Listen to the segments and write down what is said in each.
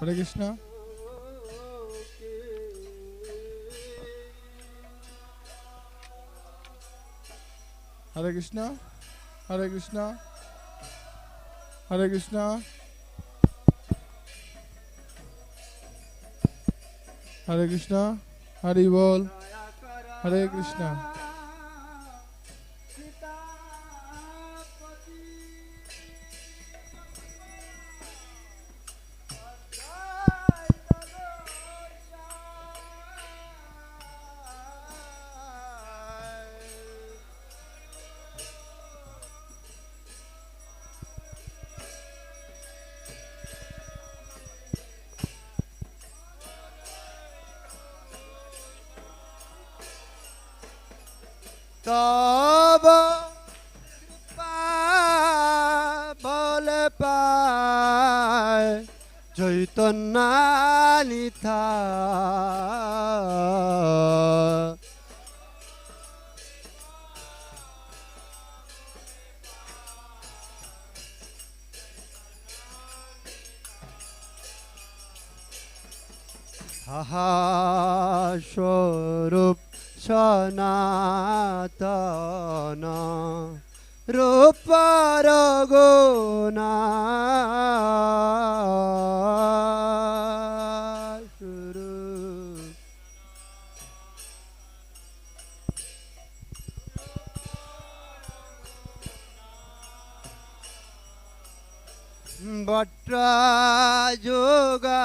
हरे कृष्णा। हरे कृष्णा हरे कृष्णा हरे कृष्णा। हरे कृष्णा हरि बोल। हरे कृष्णा। Ta যোগা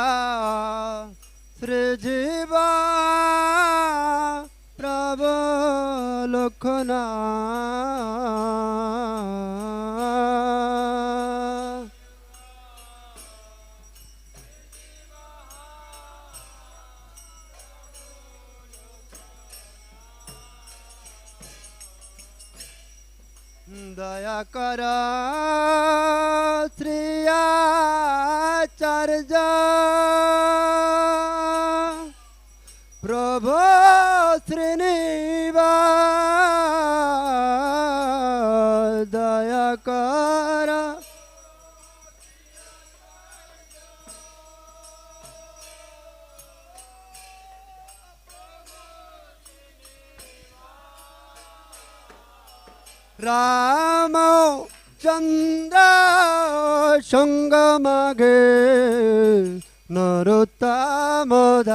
সৃজিবা প্রবলক্ষণা দয়া ರಾಮೋ ಚಂದ್ರ ಸಂಗಮಗೆ ನರುತ್ತಮೋದ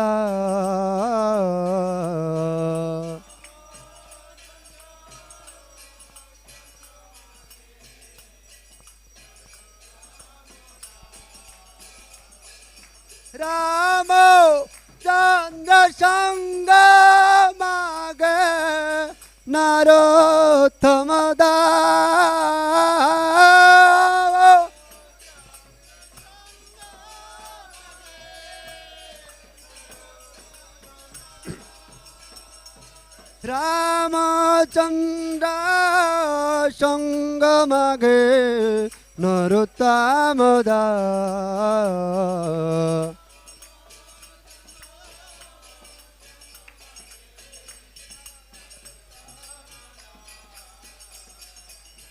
ರಾಮೋ ಚಂದ್ರ ಸಂಗ নরোত্তমদা রামচন্দ্র সঙ্গমাগে নরোত্তমদা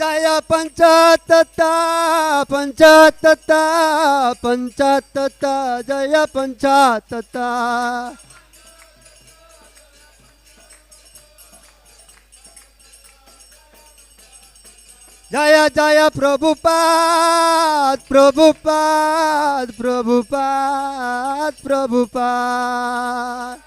गाया पंचातता पंचातता पंचातता जया पंचातता जया जया प्रभुपाद प्रभुपाद प्रभुपाद प्रभुपाद.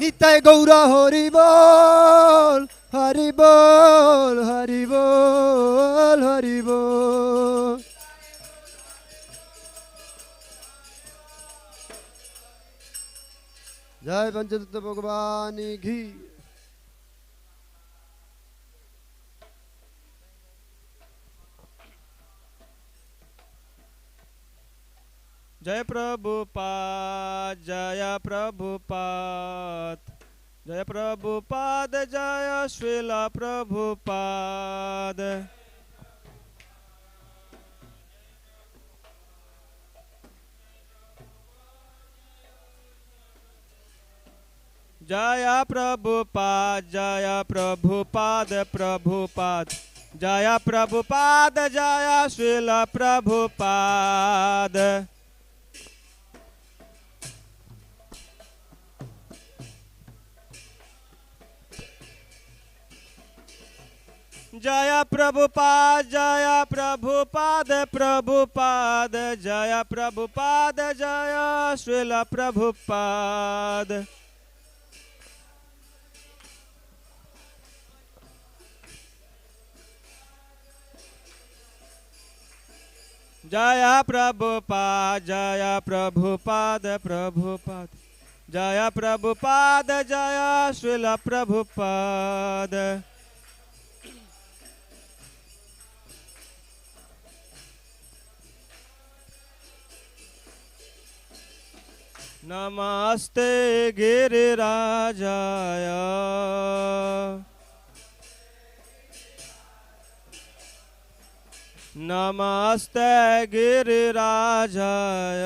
নিতাই গৌর হরি বল হরি বল হরি বল হরি বল জয় পঞ্চদত্ত ভগবান ঘি। जय प्रभु प्रभुपाद, जय प्रभु प्रभुपाद, जय प्रभु प्रभुपाद, जय श्रीला प्रभुपाद। जय प्रभु प्रभुपाद, जय प्रभुपाद प्रभुपाद, जय प्रभुपाद, जय श्रीला प्रभुपाद। जय प्रभुपाद जय प्रभुपाद प्रभुपाद, जय प्रभुपाद, जय श्रील प्रभुपाद। जय प्रभुपाद जय प्रभुपाद प्रभुपाद, जय प्रभुपाद, जय श्रील प्रभुपाद। नमस्ते गिरिराजाय नमस्ते गिरिराजाय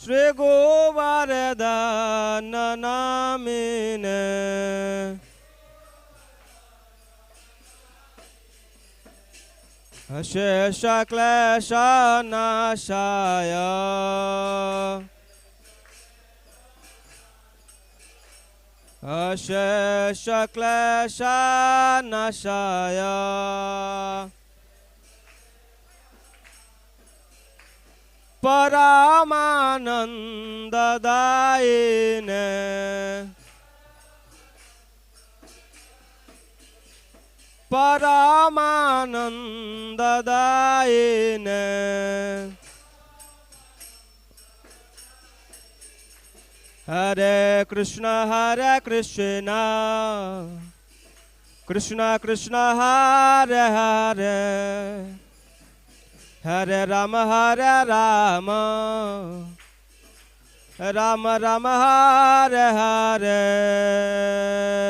श्री गोवर्धन नामिने ಶೇಷ ಕ್ಲೇಶ ನಾಶಾಯ ಅಶೇಷ ಕ್ಲೇಶ ನಾಶಾಯ ಪರಮಾನಂದದಾಯಿನೇ ಪರಮಾನಂದದಾಯಿನೇ Hare Krishna Hare Krishna. Krishna Krishna Hare Hare. Hare Rama Hare Rama Rama Rama Hare Hare.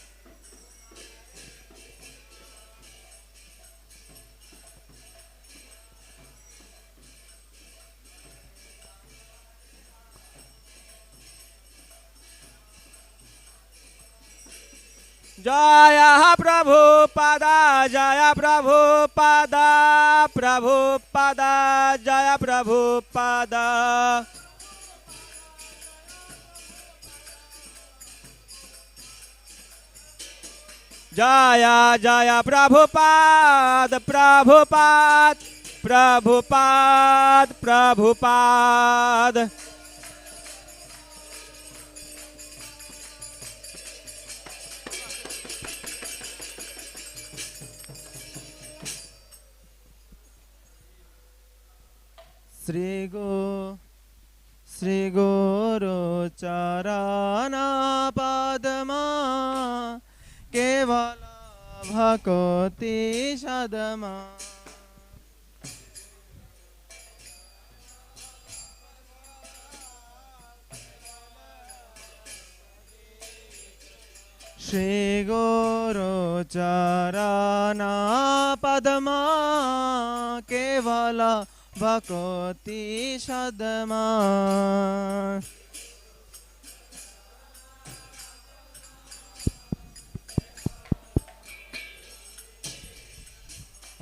जय प्रभु पदा, जय प्रभु पदा प्रभु पदा, जय प्रभु पदा। जय जय प्रभुपाद प्रभुपाद प्रभुपाद प्रभुपाद श्री गो श्री गुरु चरणा पदमा केवल भक्ति सदमा श्री गुरु चरणा पदमा केवल ভকতি সদমা।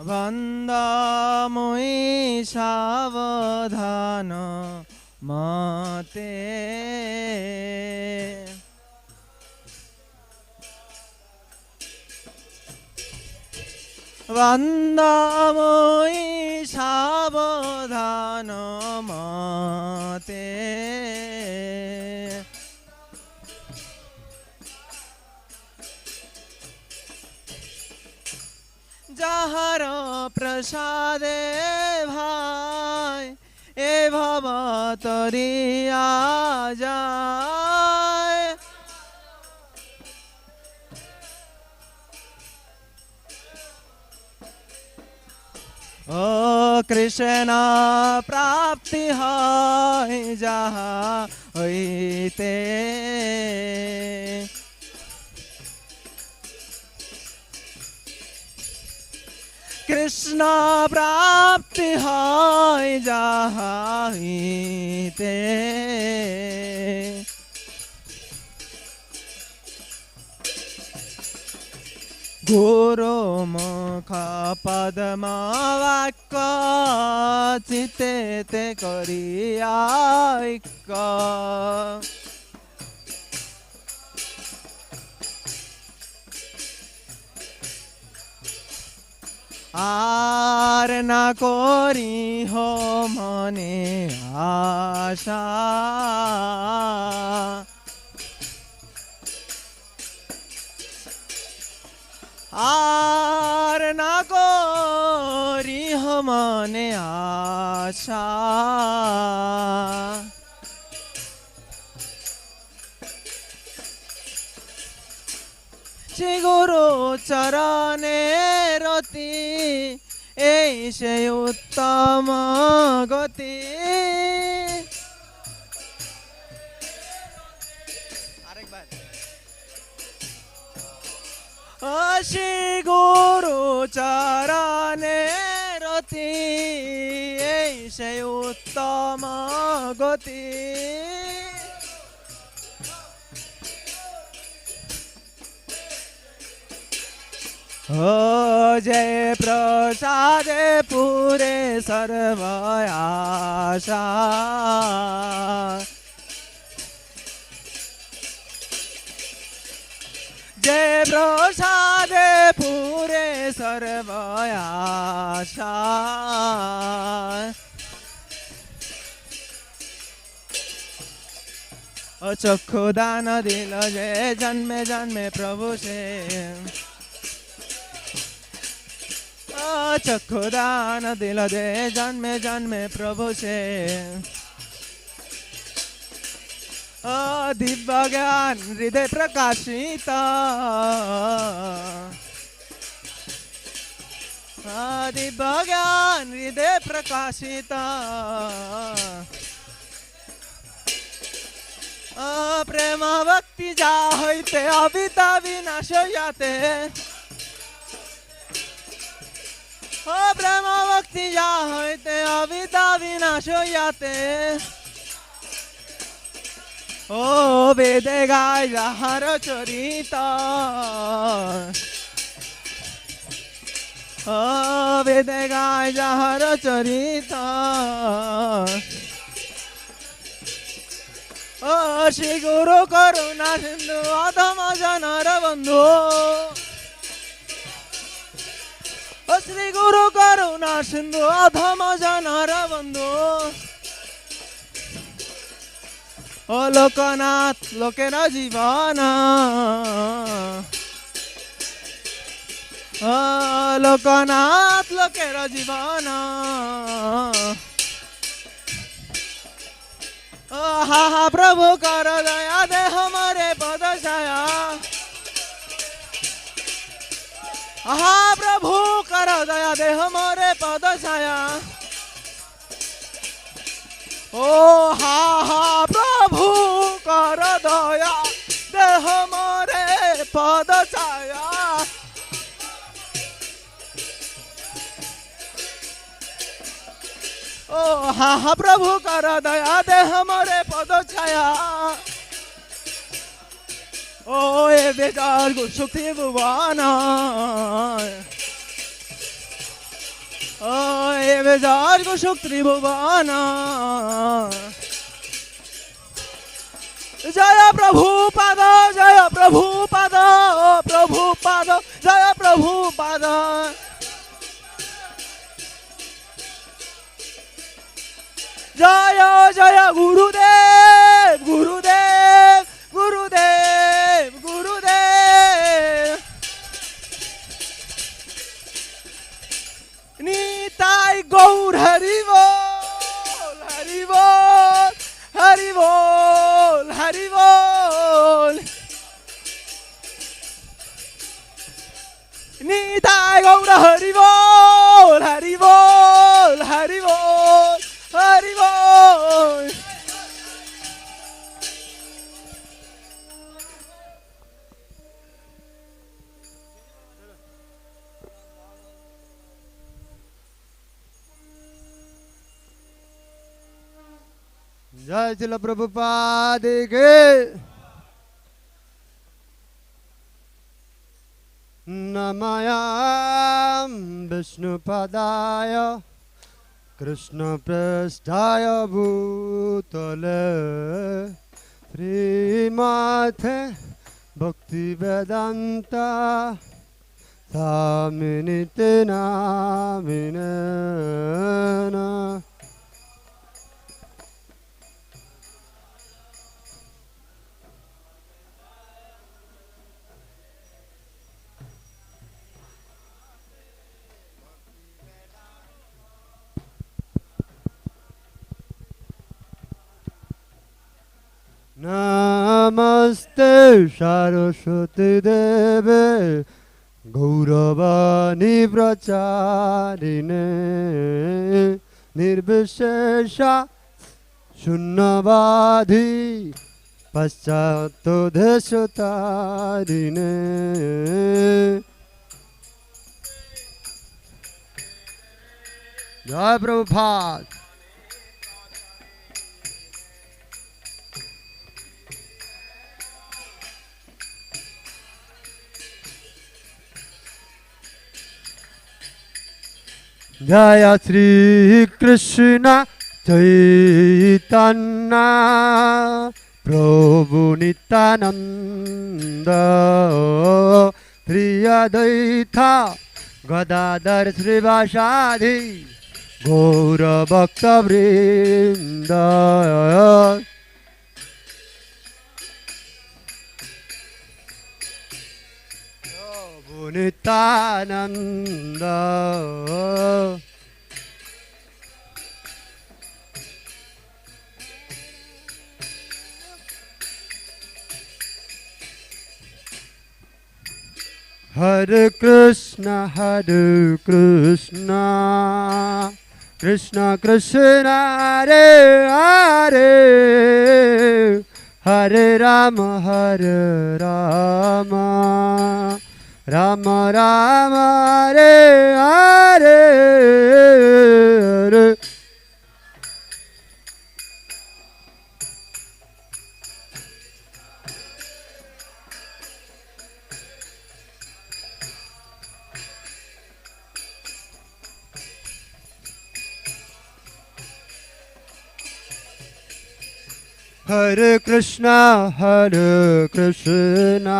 বন্দাময়ী সাবধান মতে বন্দময়ী সাবধান মতে। যাহার প্রসাদে ভাই এ ভব তরিয়া যায়। ও কৃষ্ণ প্রাপ্তি হয় যাহা হইতে কৃষ্ণ প্রাপ্তি হয় যাহাইতে গুরু পদ্ম বাক্য চিতে করিয়া আর না করি হো মনে আশা আর না করি মনে আশা। শ্রী গুরু চরণে রতি এই সে উত্তম গতি। ও শ্রী গুরু চরণে রতি এই সে উত্তম গতি हो जय प्रसादे पूरे सर्व प्रसाद पूरे सर्वयासा ओ चक्षुदान दिल जे जन्मे जन्मे प्रभु से। ओ चक्षुदान दिल जे जन्मे जन्मे प्रभु से। ও দিব্য হৃদয় প্রকাশিত। দিব্য হৃদয় প্রকাশিত। প্রেম ভক্তি যা হইতে অবিতা বিনাশ হইয়াতে। প্রেম ভক্তি যা হইতে অবিতা বিনাশ হইয়াতে। ও বেদে গায় যাহার চরিত। ও বেদে গায় যাহার চরিত। ও শ্রী গুরু করুণা সিন্ধু, অধম জনর বন্ধু। ও শ্রী গুরু করুণা সিন্ধু, অধম জনর বন্ধু। ও লোকনাথ লোকের জীবন ও লোকনাথ লোকের জীবন ও হা হা প্রভু কর দয়া দে হমারে পদ ছায়া আহা প্রভু কর দয়া দে হমারে পদ ছায়া ও হা হা প্রভু পদ ছায়া ও হা হা প্রভু কর দয়া দে হমারে পদ ছায়া ও এ বেকার সুখী ভুবন। এবে যার গো সুখ ত্রিভুবন Jaya Prabhu Pada, Jaya Prabhu Pada, Prabhu Pada, Jaya Prabhu Pada. Jaya, Jaya Gurudev, Gurudev, Gurudev, Gurudev. Nitai Gaur Harivol, Harivol, Harivol. Hari বল নিতাই গৌর হরি বল जय शिल प्रभुपाद के। नमयां विष्णुपदाय कृष्णपृष्ठाय भूतले। श्रीमाथे भक्तिवेदान्ता स्वामिनिते नामिनेन নমস্তে সরস্বতী দেবে। গৌরবাণী প্রচারিণে। নির্বিশেষা শূন্যবাধি পশ্চাৎ দেশতারিণে জয় প্রভুপাত জয় শ্রী কৃষ্ণ চৈতন্য প্রভু নিত্যানন্দ প্রিয় দৈথা গদাধর শ্রীবাসাধি গৌর ভক্তবৃন্দ സുനിതാനന്ദ Hare Krishna, Hare Krishna, Krishna Krishna, Hare Hare, Hare Rama, Hare Rama. Ram Ram রে Hare Krishna, Hare Krishna.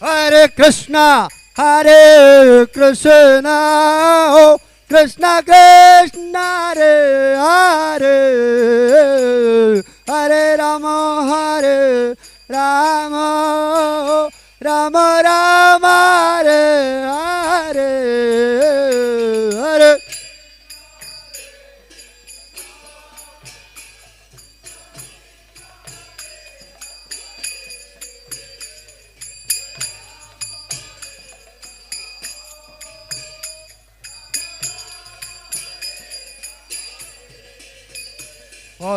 Hare Krishna, Hare Krishna, oh Krishna Krishna, Hare Hare, Hare Rama, Hare Rama, Rama Rama, Hare Hare,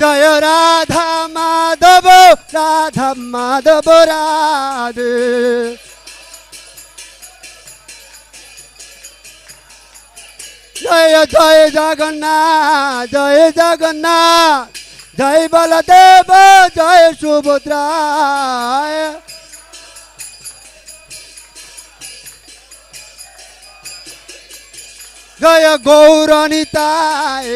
জয় রাধা মাধব রাধা মাধব রাধে। জয় জয় জগন্নাথ জয় জগন্নাথ, জয় বলদেব, জয় সুভদ্রায়। জয় গৌরণিতায়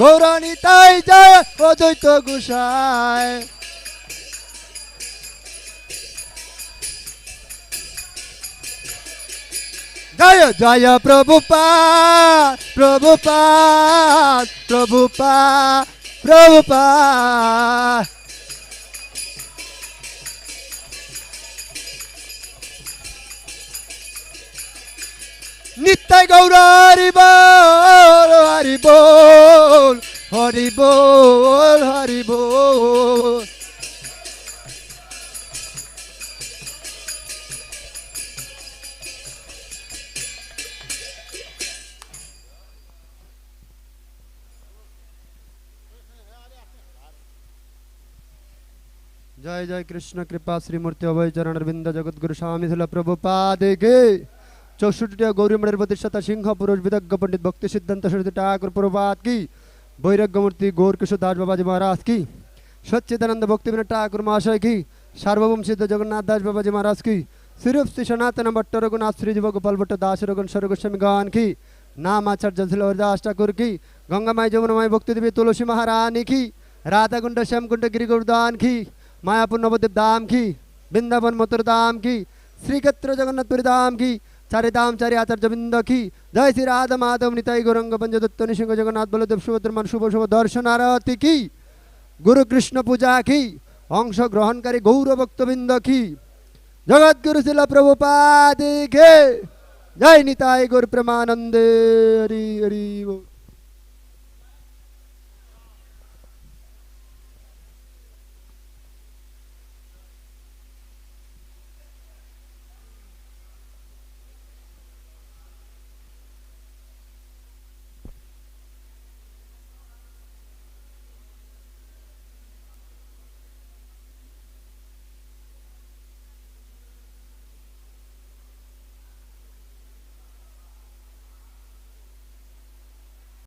গৌরণিতায় তাই জয় অদ্বৈত গোসায় জয় জয় প্রভুপা প্রভুপা প্রভুপা প্রভুপা নিত্য গৌর হরি বল হরি বল হরি বল হরি বল জয় জয় কৃষ্ণ, কৃপা, শ্রীমূর্তি, অভয় চরণের বৃন্দ জগৎগুরু স্বামী ছিল প্রভুপাদে গে চৌষট্টিটা গৌরীমণের প্রতিষ্ঠাতা, সিংহ, পুরুষ বিদজ্ঞ পণ্ডিত, ভক্তি, সিদ্ধান্ত সরস্বতী ঠাকুর, প্রভাত, কি? বৈরাগ্যমূর্তি গৌর কিশোর দাস বাবাজি মহারাজ কি? সচ্চিদানন্দ ভক্তিবিনোদ ঠাকুর মহাশয় কি? সার্বভৌম সিদ্ধ জগন্নাথ দাস বাবাজি মহারাজ কি? শ্রীরূপ শ্রী সনাতন ভট্ট রঘুনাথ শ্রী যুব গোপাল ভট্ট দাস রঘুন সরগোস্বামী গান কি? নাম আচার্য ছিল হরিদাস ঠাকুর কি? গঙ্গামাই যমুনামাই ভক্তিদেবী তুলসী মহারানী কি? রাধাকুণ্ড, শ্যামকুণ্ড গিরিগুরদান কি? মায়াপুর নবদ্বীপ দাম কি? বৃন্দাবন মথুর দাম কি? শ্রীক্ষেত্র জগন্নাথপুরী দাম কি? চারি চারি আচার্য বৃন্দ কি? জয় শ্রী রাধা মাধব নিতাই গৌরঙ্গ পঞ্চদত্ত, নিসিংহ জগন্নাথ, বলদেব সুভদ্রমান শুভ শুভ দর্শন আরতি কি? গুরু কৃষ্ণ পূজা কি? অংশগ্রহণকারী গৌর ভক্তবৃন্দ কি? জগৎগুরু শিল প্রভুপাদিকে জয় নিতাই গুরু প্রেমানন্দে, হরি হরি।